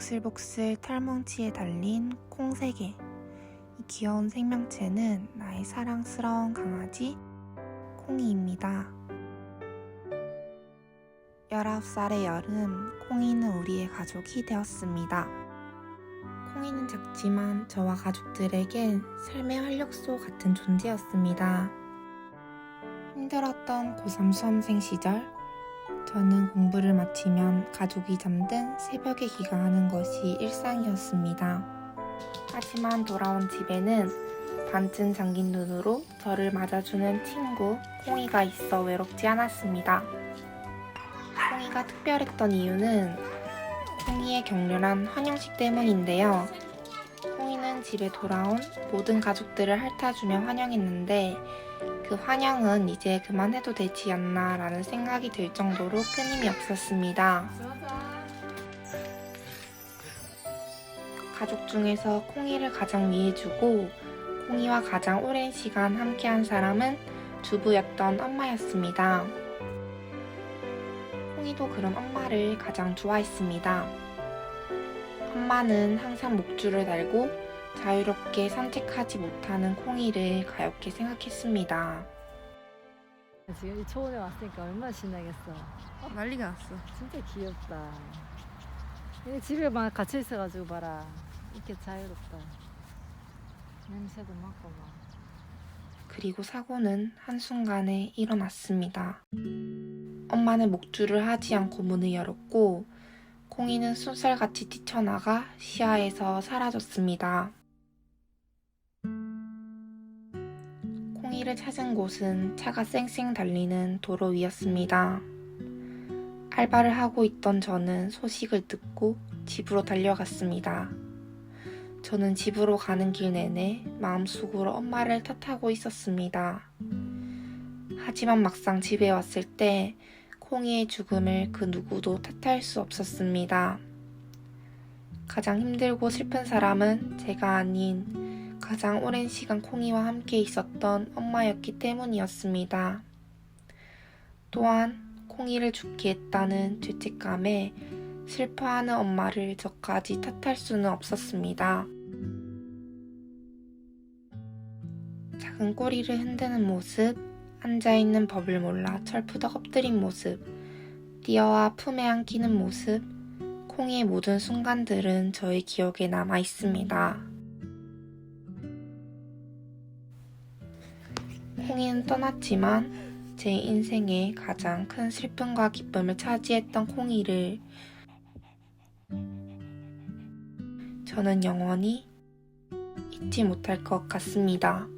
복슬복슬 털뭉치에 달린 콩세개. 이 귀여운 생명체는 나의 사랑스러운 강아지 콩이입니다. 19살의 여름, 콩이는 우리의 가족이 되었습니다. 콩이는 작지만 저와 가족들에겐 삶의 활력소 같은 존재였습니다. 힘들었던 고3 수험생 시절, 저는 공부를 마치면 가족이 잠든 새벽에 귀가하는 것이 일상이었습니다. 하지만 돌아온 집에는 반쯤 잠긴 눈으로 저를 맞아주는 친구 콩이가 있어 외롭지 않았습니다. 콩이가 특별했던 이유는 콩이의 격렬한 환영식 때문인데요. 콩이는 집에 돌아온 모든 가족들을 핥아주며 환영했는데 그 환영은 이제 그만해도 되지 않나 라는 생각이 들 정도로 끊임이 없었습니다. 가족 중에서 콩이를 가장 위해주고 콩이와 가장 오랜 시간 함께한 사람은 주부였던 엄마였습니다. 콩이도 그런 엄마를 가장 좋아했습니다. 엄마는 항상 목줄을 달고 자유롭게 산책하지 못하는 콩이를 가엾게 생각했습니다. 지금 이 초원에 왔으니까 얼마나 신나겠어. 난리가 났어. 진짜 귀엽다. 이게 집에만 갇혀 있어가지고 봐라. 이렇게 자유롭다. 냄새도 맡고 막. 그리고 사고는 한순간에 일어났습니다. 엄마는 목줄을 하지 않고 문을 열었고, 콩이는 쏜살같이 뛰쳐나가 시야에서 사라졌습니다. 콩이를 찾은 곳은 차가 쌩쌩 달리는 도로 위였습니다. 알바를 하고 있던 저는 소식을 듣고 집으로 달려갔습니다. 저는 집으로 가는 길 내내 마음속으로 엄마를 탓하고 있었습니다. 하지만 막상 집에 왔을 때 콩이의 죽음을 그 누구도 탓할 수 없었습니다. 가장 힘들고 슬픈 사람은 제가 아닌 가장 오랜 시간 콩이와 함께 있었던 엄마였기 때문이었습니다. 또한 콩이를 죽게 했다는 죄책감에 슬퍼하는 엄마를 저까지 탓할 수는 없었습니다. 작은 꼬리를 흔드는 모습, 앉아있는 법을 몰라 철푸덕 엎드린 모습, 뛰어와 품에 안기는 모습, 콩이의 모든 순간들은 저의 기억에 남아 있습니다. 콩이는 떠났지만 제 인생의 가장 큰 슬픔과 기쁨을 차지했던 콩이를 저는 영원히 잊지 못할 것 같습니다.